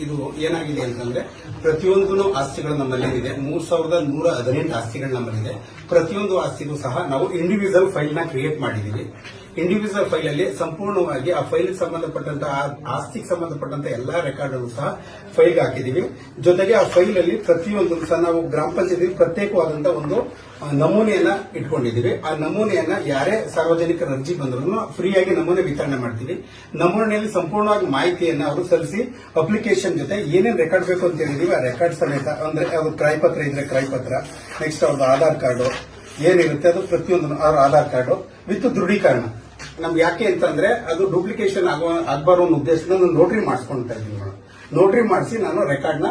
ಇದು ಏನಾಗಿದೆ ಅಂತಂದ್ರೆ, ಪ್ರತಿಯೊಂದು ಆಸ್ತಿಗಳು ನಮ್ಮಲ್ಲಿದೆ. ಮೂರ್ ಸಾವಿರದ ನೂರ ಹದಿನೆಂಟು ಆಸ್ತಿಗಳು ನಮ್ಮಲ್ಲಿದೆ. ಪ್ರತಿಯೊಂದು ಆಸ್ತಿಗೂ ಸಹ ನಾವು ಇಂಡಿವಿಜುವಲ್ ಫೈಲ್ನ ಕ್ರಿಯೇಟ್ ಮಾಡಿದೀವಿ ಇಂಡಿವಿಜುವಲ್ ಫೈಲ್ ಅಲ್ಲಿ ಸಂಪೂರ್ಣವಾಗಿ ಆ ಫೈಲ್ ಸಂಬಂಧಪಟ್ಟಂತ ಆಸ್ತಿಗೆ ಸಂಬಂಧಪಟ್ಟಂತ ಎಲ್ಲಾ ರೆಕಾರ್ಡ್ ಅನ್ನು ಸಹ ಫೈಲ್ ಹಾಕಿದೀವಿ. ಜೊತೆಗೆ ಆ ಫೈಲ್ ಅಲ್ಲಿ ಪ್ರತಿಯೊಂದು ಸಹ ನಾವು ಗ್ರಾಮ ಪಂಚಾಯತಿ ಪ್ರತ್ಯೇಕವಾದಂತಹ ಒಂದು ನಮೂನೆಯನ್ನ ಇಟ್ಕೊಂಡಿದೀವಿ. ಆ ನಮೂನೆಯನ್ನ ಯಾರೇ ಸಾರ್ವಜನಿಕರ ಅರ್ಜಿ ಬಂದ್ರು ಫ್ರೀಯಾಗಿ ನಮೂನೆ ವಿತರಣೆ ಮಾಡ್ತೀವಿ. ನಮೂನೆಯಲ್ಲಿ ಸಂಪೂರ್ಣವಾಗಿ ಮಾಹಿತಿಯನ್ನ ಅವರು ಸಲ್ಲಿಸಿ ಅಪ್ಲಿಕೇಶನ್ ಜೊತೆ ಏನೇನು ರೆಕಾರ್ಡ್ ಬೇಕು ಅಂತ ಹೇಳಿದೀವಿ. ಆ ರೆಕಾರ್ಡ್ ಸಮೇತ ಅಂದ್ರೆ ಅವ್ರ ಕ್ರಯಪತ್ರ ಇದ್ರೆ ಕ್ರಯಪತ್ರ ನೆಕ್ಸ್ಟ್ ಅವ್ರದ್ದು ಆಧಾರ್ ಕಾರ್ಡು, ಏನಿರುತ್ತೆ ಅದು ಪ್ರತಿಯೊಂದು ಅವ್ರ ಆಧಾರ್ ಕಾರ್ಡು, ವಿತ್ ದೃಢೀಕರಣ ನಮ್ಗೆ ಯಾಕೆ ಅಂತಂದ್ರೆ ಅದು ಡೂಪ್ಲಿಕೇಶನ್ ಆಗುವ ಆಗಬಾರೋ ಅನ್ನೋ ಉದ್ದೇಶದಿಂದ ನಾನು ನೋಟ್ರಿ ಮಾಡಿಸ್ಕೊಳ್ತಾ ಇದ್ದೀನಿ ಮೇಡಮ್ ನೋಟ್ರಿ ಮಾಡಿಸಿ ನಾನು ರೆಕಾರ್ಡ್ನ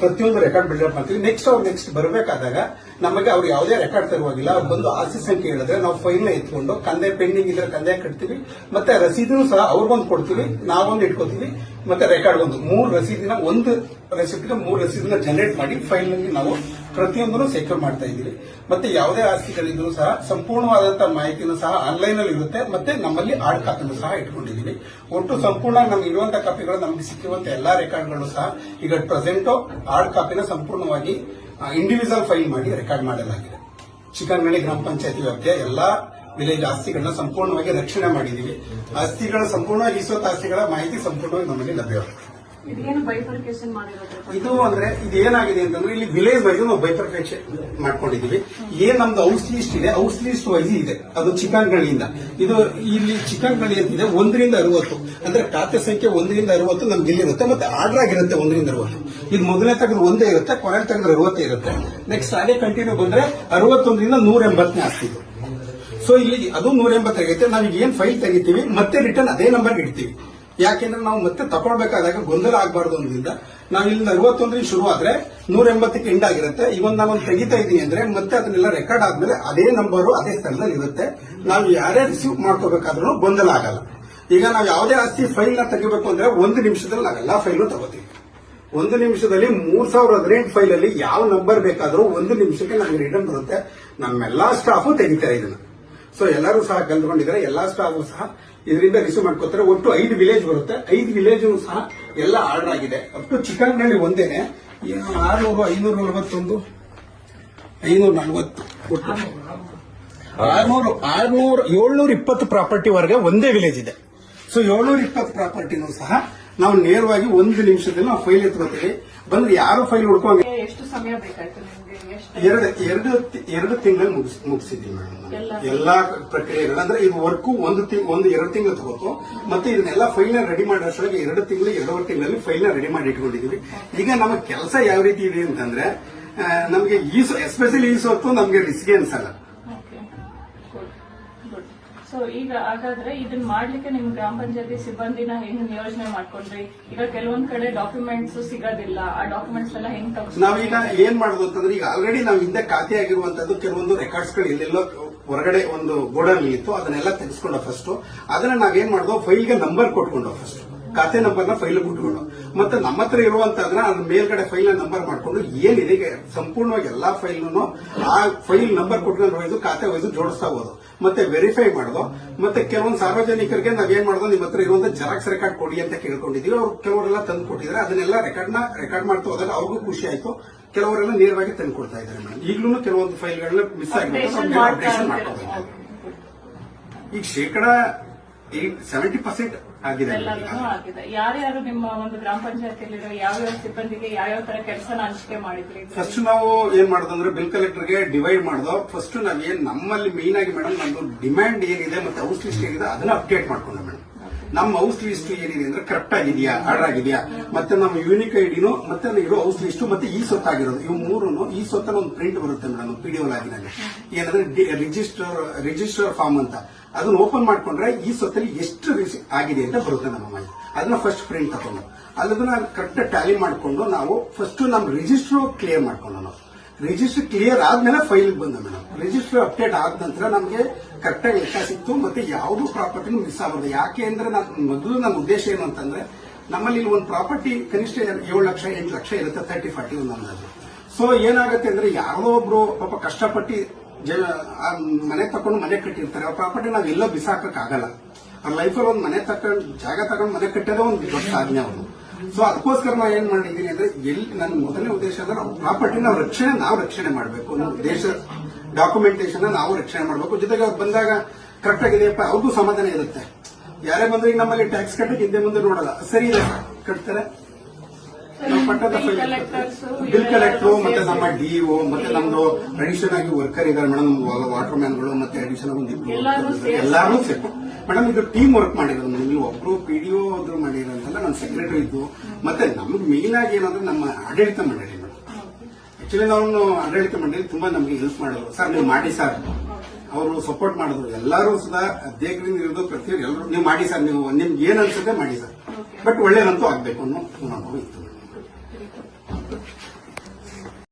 ಪ್ರತಿಯೊಂದು ರೆಕಾರ್ಡ್ ಬಿಲ್ಡಪ್ ಮಾಡ್ತೀವಿ ನೆಕ್ಸ್ಟ್ ಅವ್ರು ನೆಕ್ಸ್ಟ್ ಬರಬೇಕಾದಾಗ ನಮಗೆ ಅವ್ರು ಯಾವುದೇ ರೆಕಾರ್ಡ್ ತರುವಾಗಿಲ್ಲ. ಅವ್ರು ಬಂದು ಆಸ್ತಿ ಸಂಖ್ಯೆ ಹೇಳಿದ್ರೆ ನಾವು ಫೈಲ್ನ ಎತ್ಕೊಂಡು ಕಂದೆ ಪೆಂಡಿಂಗ್ ಇದ್ರೆ ಕಂದೆ ಕಟ್ತೀವಿ. ಮತ್ತೆ ರಸೀದಿನೂ ಸಹ ಅವ್ರಿಗೊಂದು ಕೊಡ್ತೀವಿ ನಾವೊಂದು ಇಟ್ಕೋತೀವಿ, ಮತ್ತೆ ರೆಕಾರ್ಡ್ ಒಂದು ಮೂರು ರಸೀದಿನ ಒಂದು ರೆಸಿಪ್ಟಿಗೆ ಮೂರು ರಸೀದಿನ ಜನರೇಟ್ ಮಾಡಿ ಫೈಲ್ನಲ್ಲಿ ನಾವು ಪ್ರತಿಯೊಂದನ್ನು ಸೆಕ್ಯೂರ್ ಮಾಡ್ತಾ ಇದ್ದೀವಿ. ಮತ್ತೆ ಯಾವುದೇ ಆಸ್ತಿಗಳಿದ್ರು ಸಹ ಸಂಪೂರ್ಣವಾದಂತಹ ಮಾಹಿತಿನೂ ಸಹ ಆನ್ಲೈನ್ ಅಲ್ಲಿ ಇರುತ್ತೆ. ಮತ್ತೆ ನಮ್ಮಲ್ಲಿ ಹಾರ್ಡ್ ಕಾಪಿನೂ ಸಹ ಇಟ್ಕೊಂಡಿದ್ದೀವಿ. ಒಟ್ಟು ಸಂಪೂರ್ಣ ನಮ್ಗೆ ಇರುವಂತಹ ಕಾಪಿಗಳು ನಮಗೆ ಸಿಕ್ಕಿರುವಂತಹ ಎಲ್ಲಾ ರೆಕಾರ್ಡ್ಗಳು ಸಹ ಈಗ ಪ್ರೆಸೆಂಟ್ ಹಾರ್ಡ್ ಕಾಪಿನ ಸಂಪೂರ್ಣವಾಗಿ ಇಂಡಿವಿಜುವಲ್ ಫೈಲ್ ಮಾಡಿ ರೆಕಾರ್ಡ್ ಮಾಡಲಾಗಿದೆ. ಚಿಕನ್ಗಣಿ ಗ್ರಾಮ ಪಂಚಾಯತಿ ವ್ಯಾಪ್ತಿಯ ಎಲ್ಲಾ ವಿಲೇಜ್ ಆಸ್ತಿಗಳನ್ನ ಸಂಪೂರ್ಣವಾಗಿ ರಕ್ಷಣೆ ಮಾಡಿದ್ದೀವಿ. ಆಸ್ತಿಗಳ ಸಂಪೂರ್ಣವಾಗಿ ಈಸೋತ್ ಆಸ್ತಿಗಳ ಮಾಹಿತಿ ಸಂಪೂರ್ಣವಾಗಿ ನಮಗೆ ಲಭ್ಯವಾಗಿದೆ ಇದು ಅಂದ್ರೆ ಇದು ಏನಾಗಿದೆ ಅಂತಂದ್ರೆ ಇಲ್ಲಿ ವಿಲೇಜ್ ವೈಸ್ ನಾವು ಬೈಪರ್ಫೆಕ್ಷನ್ ಮಾಡ್ಕೊಂಡಿದೀವಿ ಏನ್ ನಮ್ದು ಔಸ್ ಲಿಸ್ಟ್ ಇದೆ? ಔಸ್ ಲಿಸ್ಟ್ ವೈಸ್ ಇದೆ. ಅದು ಚಿಕನ್ ಗಣಿಯಿಂದ ಇದು ಇಲ್ಲಿ ಚಿಕನ್ ಗಣಿ ಅಂತಿದೆ ಒಂದರಿಂದ ಅರವತ್ತು. ಅಂದ್ರೆ ಖಾತೆ ಸಂಖ್ಯೆ ಒಂದರಿಂದ ಅರವತ್ತು ನಮ್ಗೆ ಇಲ್ಲಿರುತ್ತೆ ಮತ್ತೆ ಆರ್ಡರ್ ಆಗಿರುತ್ತೆ ಒಂದರಿಂದ ಅರವತ್ತು. ಇದು ಮೊದಲನೇ ತೆಗೆದು ಒಂದೇ ಇರುತ್ತೆ ಕೊನೆ ತೆಗೆದ್ರೆ ಅರವತ್ತೇ ಇರುತ್ತೆ. ನೆಕ್ಸ್ಟ್ ಅದೇ ಕಂಟಿನ್ಯೂ ಬಂದ್ರೆ ಅರವತ್ತೊಂದರಿಂದ ನೂರ ಎಂಬತ್ತನೇ ಆಗ್ತಿದ್ದು ಸೊ ಇಲ್ಲಿ ಅದು ನೂರ ಎಂಬತ್ತಾಗೈತೆ ನಾವೀಗ ಏನ್ ಫೈಲ್ ತೆಗಿತೀವಿ, ಮತ್ತೆ ರಿಟರ್ನ್ ಅದೇ ನಂಬರ್ ಇಡ್ತೀವಿ. ಯಾಕೆಂದ್ರೆ ನಾವು ಮತ್ತೆ ತಗೊಳ್ಬೇಕಾದಾಗ ಗೊಂದಲ ಆಗಬಾರ್ದು ಅನ್ನೋದ್ರಿಂದ ನಾವು ಇಲ್ಲಿ ಅರವತ್ತೊಂದರಿಂದ ಶುರು ಆದ್ರೆ ನೂರ ಎಂಬತ್ತಕ್ಕೆ ಎಂಡ್ ಆಗಿರುತ್ತೆ. ಇವನ್ ನಾವೊಂದು ತೆಗಿತಾ ಇದೀನಿ ಅಂದ್ರೆ ಮತ್ತೆ ಅದನ್ನೆಲ್ಲ ರೆಕಾರ್ಡ್ ಆದ್ಮೇಲೆ ಅದೇ ನಂಬರು ಅದೇ ಸ್ಥಳದಲ್ಲಿ ಇರುತ್ತೆ. ನಾವು ಯಾರೇ ರಿಸೀವ್ ಮಾಡ್ಕೋಬೇಕಾದ್ರೂ ಗೊಂದಲ ಆಗಲ್ಲ. ಈಗ ನಾವು ಯಾವುದೇ ಆಸ್ತಿ ಫೈಲ್ನ ತೆಗಿಬೇಕು ಅಂದ್ರೆ ಒಂದು ನಿಮಿಷದಲ್ಲಿ ನಾವೆಲ್ಲ ಫೈಲು ತಗೋತೀವಿ. ಒಂದು ನಿಮಿಷದಲ್ಲಿ ಮೂರ್ ಸಾವಿರದ ಹದಿನೆಂಟು ಫೈಲ್ ಅಲ್ಲಿ ಯಾವ ನಂಬರ್ ಬೇಕಾದ್ರೂ ಒಂದು ನಿಮಿಷಕ್ಕೆ ನಮಗೆ ರಿಟರ್ನ್ ಬರುತ್ತೆ. ನಮ್ಮೆಲ್ಲಾ ಸ್ಟಾಫು ತೆಗಿತಾರೆ ಇದನ್ನ. ಸೊ ಎಲ್ಲರೂ ಸಹ ಕಲ್ತ್ಕೊಂಡಿದ್ದಾರೆ. ಎಲ್ಲಾ ಸ್ಟಾಫು ಸಹ ಇದರಿಂದ ರಿಸೀವ್ ಮಾಡ್ಕೋತಾರೆ ಒಟ್ಟು ಐದು ವಿಲೇಜ್ ಬರುತ್ತೆ. ಐದು ವಿಲೇಜ್ ಸಹ ಎಲ್ಲ ಆರ್ಡರ್ ಆಗಿದೆ. ಅಪ್ ಟು ಚಿಕನ್ನಲ್ಲಿ ಒಂದೇನೆ ಆರ್ನೂರು, ಐನೂರ ನಲವತ್ತೊಂದು. ಐನೂರ ನಲವತ್ತು ಒಟ್ಟು. ಆರ್ನೂರು ಆರ್ನೂರು ಏಳ್ನೂರ ಇಪ್ಪತ್ತು ಪ್ರಾಪರ್ಟಿ ವರೆಗೆ ಒಂದೇ ವಿಲೇಜ್ ಇದೆ. ಸೊ ಏಳ್ನೂರ ಇಪ್ಪತ್ತು ಪ್ರಾಪರ್ಟಿನೂ ಸಹ ನಾವು ನೇರವಾಗಿ ಒಂದು ನಿಮಿಷದಲ್ಲಿ ನಾವು ಫೈಲ್ ಎತ್ಕೋತೀವಿ. ಬಂದ್ರೆ ಯಾರು ಫೈಲ್ ಹುಡ್ಕೊಂಡ್ ಎಷ್ಟು ಸಮಯ ಬೇಕಾಯ್ತು ಎರಡು ಎರಡು ಎರಡು ತಿಂಗಳು ಮುಗಿಸಿದೀವಿ ಮೇಡಮ್ ಎಲ್ಲ? ಪ್ರಕ್ರಿಯೆಗಳು ಅಂದ್ರೆ ಇದು ವರ್ಕು ಒಂದು ತಿಂಗ್ ಒಂದು ಎರಡು ತಿಂಗಳು ತಗೋತು. ಮತ್ತೆ ಇದನ್ನೆಲ್ಲ ಫೈಲ್ನ ರೆಡಿ ಮಾಡೋಷ್ರೊಳಗೆ ಎರಡು ತಿಂಗಳು ಎರಡೂವರೆ ತಿಂಗಳಲ್ಲಿ ಫೈಲ್ನ ರೆಡಿ ಮಾಡಿ ಇಟ್ಕೊಂಡಿದೀವಿ ಈಗ ನಮ್ಮ ಕೆಲಸ ಯಾವ ರೀತಿ ಇದೆ ಅಂತಂದ್ರೆ ನಮಗೆ ನಮ್ಗೆ ಈ ಎಸ್ಪೆಷಲಿ ಈಸು ಹೊತ್ತು ನಮಗೆ ರಿಸ್ಗೆ ಅನ್ಸಲ್ಲ ಸೊ ಈಗ ಹಾಗಾದ್ರೆ ಇದನ್ನ ಮಾಡ್ಲಿಕ್ಕೆ ನಿಮ್ ಗ್ರಾಮ ಪಂಚಾಯತಿ ಸಿಬ್ಬಂದಿನ ಹೆಂಗ್ ನಿಯೋಜನೆ ಮಾಡ್ಕೊಂಡ್ರಿ? ಈಗ ಕೆಲವೊಂದ್ ಕಡೆ ಡಾಕ್ಯುಮೆಂಟ್ಸ್ ಸಿಗೋದಿಲ್ಲ. ಆ ಡಾಕ್ಯುಮೆಂಟ್ಸ್ ಎಲ್ಲ ಹೆಂಗ್ ನಾವೀಗ ಏನ್ ಮಾಡೋದು ಅಂತಂದ್ರೆ, ಈಗ ಆಲ್ರೆಡಿ ನಾವು ಹಿಂದೆ ಖಾತೆ ಆಗಿರುವಂತದ್ದು ಕೆಲವೊಂದು ರೆಕಾರ್ಡ್ಸ್ಗಳು ಇಲ್ಲೆಲ್ಲೋ ಹೊರಗಡೆ ಒಂದು ಗೋಡನ್ ಇತ್ತು. ಅದನ್ನೆಲ್ಲ ತೆಗೆಸ್ಕೊಂಡ ಫಸ್ಟ್ ಅದನ್ನ ನಾವೇನ್ ಮಾಡಿದ್ವು ಫೈಲ್ಗೆ ನಂಬರ್ ಕೊಟ್ಕೊಂಡು ಫಸ್ಟ್ ಖಾತೆ ನಂಬರ್ನ ಫೈಲ್ ಬಿಟ್ಕೊಂಡು ಮತ್ತೆ ನಮ್ಮ ಹತ್ರ ಇರುವಂತದನ್ನ ಅದ್ರ ಮೇಲ್ಗಡೆ ಫೈಲ್ ನಂಬರ್ ಮಾಡ್ಕೊಂಡು ಏನಿದೆ ಸಂಪೂರ್ಣವಾಗಿ ಎಲ್ಲಾ ಫೈಲ್ನು ಆ ಫೈಲ್ ನಂಬರ್ ಕೊಟ್ಕೊಂಡು ಒಯ್ದು ಖಾತೆ ಒಯ್ದು ಜೋಡಿಸ್ತಾ ಹೋದು. ಮತ್ತೆ ವೆರಿಫೈ ಮಾಡೋದು. ಮತ್ತೆ ಕೆಲವೊಂದು ಸಾರ್ವಜನಿಕರಿಗೆ ನಾವೇನ್ ಮಾಡೋದು? ನಿಮ್ಮ ಹತ್ರ ಇರುವಂತ ಜೆರಾಕ್ಸ್ ರೆಕಾರ್ಡ್ ಕೊಡಿ ಅಂತ ಕೇಳ್ಕೊಂಡಿದೀವಿ. ಅವ್ರು ಕೆಲವರೆಲ್ಲ ತಂದು ಕೊಟ್ಟಿದ್ರೆ. ಅದನ್ನೆಲ್ಲ ರೆಕಾರ್ಡ್ನ ರೆಕಾರ್ಡ್ ಮಾಡ್ತಾ ಹೋದಾಗ ಅವ್ರಿಗೂ ಖುಷಿ ಆಯ್ತು. ಕೆಲವರೆಲ್ಲ ನೇರವಾಗಿ ತಂದು ಕೊಡ್ತಾ ಇದ್ದಾರೆ ಮೇಡಮ್. ಈಗಲೂ ಕೆಲವೊಂದು ಫೈಲ್ಗಳನ್ನ ಮಿಸ್ ಅಪ್ಡೇಷನ್ ಆಗಿಬಿಟ್ಟು ಮಾಡ್ತಾ. ಈಗ ಶೇಕಡಾ ಸೆವೆಂಟಿ ಪರ್ಸೆಂಟ್ ಆಗಿದೆ ಎಲ್ಲದೂ ಆಗಿದೆ. ಯಾರ್ಯಾರು ನಿಮ್ಮ ಒಂದು ಗ್ರಾಮ ಪಂಚಾಯತಿಯಲ್ಲಿರೋ ಯಾವ್ಯಾವ ಸಿಬ್ಬಂದಿಗೆ ಯಾವ್ಯಾವ ತರ ಕೆಲಸನ ಹಂಚಿಕೆ ಮಾಡಿದ್ರಿ? ಫಸ್ಟ್ ನಾವು ಏನ್ ಮಾಡೋದಂದ್ರೆ ಬಿಲ್ ಕಲೆಕ್ಟರ್ಗೆ ಡಿವೈಡ್ ಮಾಡೋದು. ಫಸ್ಟ್ ನಾವೇನ್ ಏನ್ ನಮ್ಮಲ್ಲಿ ಮೇನ್ ಆಗಿ ಮೇಡಮ್ ನಮ್ದು ಡಿಮ್ಯಾಂಡ್ ಏನಿದೆ ಮತ್ತೆ ಹೌಸ್ ಲಿಸ್ಟ್ ಏನಿದೆ ಅದನ್ನ ಅಪ್ಡೇಟ್ ಮಾಡ್ಕೊಂಡ್ರೆ ಮೇಡಮ್ ನಮ್ಮ ಹೌಸ್ ಲಿಸ್ಟ್ ಏನಿದೆ ಅಂದ್ರೆ ಕರೆಕ್ಟ್ ಆಗಿದೆಯಾ? ಆರ್ಡರ್ ಆಗಿದೆಯಾ ಮತ್ತೆ ನಮ್ಮ ಯೂನಿಕ್ ಐಡಿನು ಮತ್ತೆ ಇರೋ ಹೌಸ್ ಲಿಸ್ಟ್ ಮತ್ತೆ ಈ ಸೊತ್ತಾಗಿರೋದು. ಇವು ಮೂರು ಈ ಸೊತ್ತಲ್ಲಿ ಒಂದು ಪ್ರಿಂಟ್ ಬರುತ್ತೆ ಮೇಡಮ್ ಪಿ ಡಿ ಆಗಿನಾಗ ಏನಂದ್ರೆ ರಿಜಿಸ್ಟರ್ ರಿಜಿಸ್ಟರ್ ಫಾರ್ಮ್ ಅಂತ. ಅದನ್ನ ಓಪನ್ ಮಾಡ್ಕೊಂಡ್ರೆ ಈ ಸೊತ್ತಲ್ಲಿ ಎಷ್ಟು ಆಗಿದೆ ಅಂತ ಬರುತ್ತೆ ನಮ್ಮ ಮಾಹಿತಿ ಅದನ್ನ ಫಸ್ಟ್ ಪ್ರಿಂಟ್ ತಗೊಂಡು. ಅದನ್ನ ಕರೆಕ್ಟ್ ಟ್ಯಾಲಿ ಮಾಡಿಕೊಂಡು ನಾವು ಫಸ್ಟ್ ನಮ್ಮ ರಿಜಿಸ್ಟರ್ ಕ್ಲಿಯರ್ ಮಾಡ್ಕೊಂಡು ರಿಜಿಸ್ಟರ್ ಕ್ಲಿಯರ್ ಆದ್ಮೇಲೆ ಫೈಲ್ ಬಂದ ಮೇಡಮ್. ರಿಜಿಸ್ಟರ್ ಅಪ್ಡೇಟ್ ಆದ ನಂತರ ನಮಗೆ ಕರೆಕ್ಟ್ ಆಗಿ ಲೆಕ್ಕ ಸಿಕ್ತು ಮತ್ತೆ ಯಾವುದು ಪ್ರಾಪರ್ಟಿನೂ ಮಿಸ್ ಆಗೋದು. ಯಾಕೆ ಅಂದ್ರೆ ನಾನು ಮೊದಲು ನನ್ನ ಉದ್ದೇಶ ಏನು ಅಂತಂದ್ರೆ ನಮ್ಮಲ್ಲಿ ಒಂದು ಪ್ರಾಪರ್ಟಿ ಕನಿಷ್ಠ ಏಳು ಲಕ್ಷ, ಎಂಟು ಲಕ್ಷ ಇರುತ್ತೆ ತರ್ಟಿ ಫಾರ್ಟಿ ಒಂದು ಅಂದಾಜು ಸೊ ಏನಾಗುತ್ತೆ ಅಂದ್ರೆ ಯಾರೋ ಒಬ್ರು ಪಾಪ ಕಷ್ಟಪಟ್ಟು ಮನೆ ತಕೊಂಡು ಮನೆ ಕಟ್ಟಿರ್ತಾರೆ. ಆ ಪ್ರಾಪರ್ಟಿ ನಾವು ಎಲ್ಲೋ ಬಿಸಾಕಾಗಲ್ಲ ಆಗಲ್ಲ ಅವ್ರ ಲೈಫಲ್ಲಿ ಒಂದು ಮನೆ ತಕೊಂಡು ಜಾಗ ತಗೊಂಡು ಮನೆ ಕಟ್ಟೋದೇ ಒಂದು ದೊಡ್ಡ ಸಾಧನೆ ಅವರು ಸೊ ಅದಕ್ಕೋಸ್ಕರ ನಾವು ಏನ್ ಮಾಡಿದ್ದೀನಿ ಅಂದ್ರೆ ಎಲ್ಲಿ ನನ್ನ ಮೊದಲನೇ ಉದ್ದೇಶ ಅಂದ್ರೆ ನಾವು ಪ್ರಾಪರ್ಟಿ ನಾವು ರಕ್ಷಣೆ ನಾವು ರಕ್ಷಣೆ ಮಾಡಬೇಕು. ನಮ್ಮ ದೇಶ ಡಾಕ್ಯುಮೆಂಟೇಶನ್ ನಾವು ರಕ್ಷಣೆ ಮಾಡಬೇಕು. ಜೊತೆಗೆ ಅವ್ರು ಬಂದಾಗ ಕರೆಕ್ಟ್ ಆಗಿದೆಯಪ್ಪ ಅವ್ರಿಗೂ ಸಮಾಧಾನ ಇರುತ್ತೆ. ಯಾರೇ ಬಂದ್ರೆ ಈಗ ನಮ್ಮಲ್ಲಿ ಟ್ಯಾಕ್ಸ್ ಕಟ್ಟಕ್ಕೆ ಹಿಂದೆ ಮುಂದೆ ನೋಡಲ್ಲ. ಸರಿ ಇದೆ ಕಟ್ತಾರೆ. ಬಿಲ್ ಕಲೆಕ್ಟರ್ ಮತ್ತೆ ನಮ್ಮ ಡಿಒ ಮತ್ತೆ ನಮ್ದು ಅಡಿಷನ್ ಆಗಿ ವರ್ಕರ್ ಇದಾರೆ ಮೇಡಮ್ ವಾಟರ್ ಮ್ಯಾನ್ಗಳು ಮತ್ತೆ ಅಡಿಷನ್ ಒಂದು ಇದ್ದಾರೆ. ಎಲ್ಲಾರು ಸೇರ್ಕು ಮೇಡಮ್ ಇದು ಟೀಮ್ ವರ್ಕ್ ಮಾಡಿರೋದು. ನೀವು ಒಬ್ರು ಪಿಡಿಓ ಅದ್ರು ಮಾಡಿರೋಂತಲ್ಲ ನಮ್ಮ ಸೆಕ್ರೆಟರಿ ಇದ್ದು. ಮತ್ತೆ ನಮ್ಗೆ ಮೇನ್ ಆಗಿ ಏನಂದ್ರೆ ನಮ್ಮ ಆಡಳಿತ ಮಂಡಳಿ ಮೇಡಮ್. ಆಕ್ಚುಲಿ ನಾವು ಆಡಳಿತ ಮಂಡಳಿ ತುಂಬಾ ನಮ್ಗೆ ಹೆಲ್ಪ್ ಮಾಡಿದ್ರು. ಸರ್ ನೀವು ಮಾಡಿ ಸರ್. ಅವರು ಸಪೋರ್ಟ್ ಮಾಡಿದ್ರು. ಎಲ್ಲರೂ ಸುಧಾ ಅಧ್ಯಕ್ಷರಿಂದ ಇರೋದು ಪ್ರತಿಯೊಂದು ಎಲ್ಲರೂ ನೀವು ಮಾಡಿ ಸರ್ ನೀವು ನಿಮ್ಗೆ ಏನ್ ಅನ್ಸುತ್ತೆ ಮಾಡಿ ಸರ್. ಬಟ್ ಒಳ್ಳೇದಂತೂ ಆಗ್ಬೇಕು ಅನ್ನೋ ನಾವು ಇತ್ತು